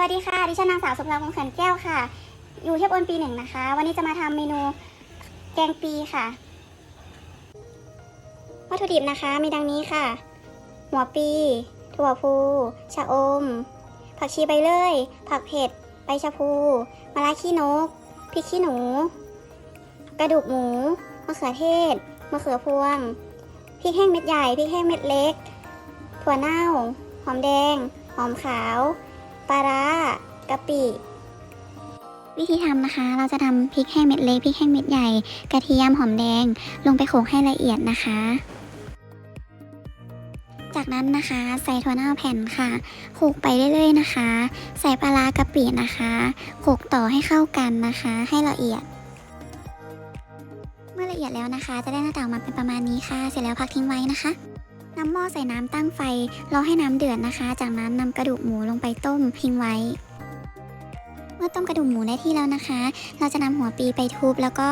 วัสดีค่ะ ดิฉันนางสาวสุภาพงษ์ขันแก้วค่ะ อยู่เทียบอนปีหนึ่งนะคะ วันนี้จะมาทำเมนูแกงปีค่ะ วัตถุดิบนะคะมีดังนี้ค่ะ หัวปี ถั่วพูชะอม ผักชีใบเลื่อย ผักเผ็ด ใบชะพูมะระขี้นก พริกขี้หนู กระดูกหมู มะเขือเทศ มะเขือพวง พริกแห้งเม็ดใหญ่ พริกแห้งเม็ดเล็ก ถั่วเน่า หอมแดง หอมขาว ปลาร้ากะปิ วิธีทำนะคะ เราจะทำพริกแห้งเม็ดเล็กพริกแห้งเม็ดใหญ่ กระเทียมหอมแดง ลงไปโขลกให้ละเอียดนะคะ จากนั้นนะคะใส่ถั่วเน่าแผ่นค่ะโขลกไปเรื่อยๆนะคะ ใส่ปลาร้ากะปินะคะโขลกต่อให้เข้ากันนะคะ ให้ละเอียดเมื่อละเอียดแล้วนะคะ จะได้หน้าตาออกมาเป็นประมาณนี้ค่ะ เสร็จแล้วพักทิ้งไว้นะคะ นำหม้อใส่น้ำตั้งไฟ รอให้น้ำเดือดนะคะ จากนั้นนำกระดูกหมูลงไปต้มทิ้งไว้ เมื่อต้มกระดูกหมูได้ที่แล้วนะคะ เราจะนำหัวปีไปทุบแล้วก็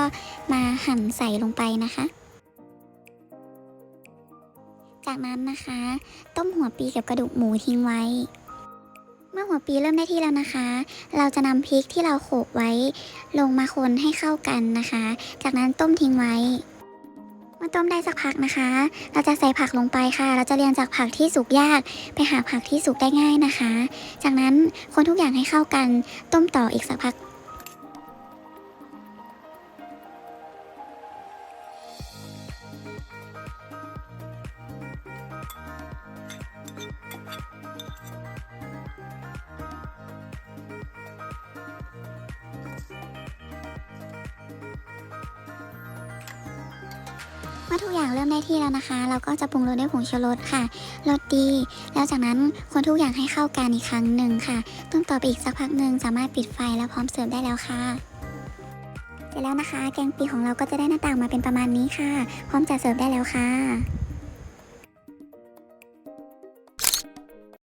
มาหั่นใส่ลงไปนะคะ จากนั้นนะคะ ต้มหัวปีกับกระดูกหมูทิ้งไว้ เมื่อหัวปีเริ่มได้ที่แล้วนะคะ เราจะนำพริกที่เราโขลกไว้ ลงมาคนให้เข้ากันนะคะ จากนั้นต้มทิ้งไว้ อต้มได้สักพักนะคะ เราจะใส่ผักลงไปค่ะ เราจะเรียงจากผักที่สุกยาก ไปหาผักที่สุกได้ง่ายนะคะ จากนั้นคนทุกอย่างให้เข้ากัน ต้มต่ออีกสักพัก อทุกอย่างเริ่มได้ที่แล้วนะคะ เราก็จะปรุงรสด้วยผงชูรสค่ะรสดี แล้วจากนั้นคนทุกอย่างให้เข้ากันอีกครั้งหนึ่งค่ะต้มต่อไปอีกสักพักหนึ่งสามารถปิดไฟแล้วพร้อมเสิร์ฟได้แล้วค่ะเสร็จแล้วนะคะ แกงปีของเราก็จะได้หน้าตางมาเป็นประมาณนี้ค่ะ พร้อมจะเสิร์ฟได้แล้วค่ะ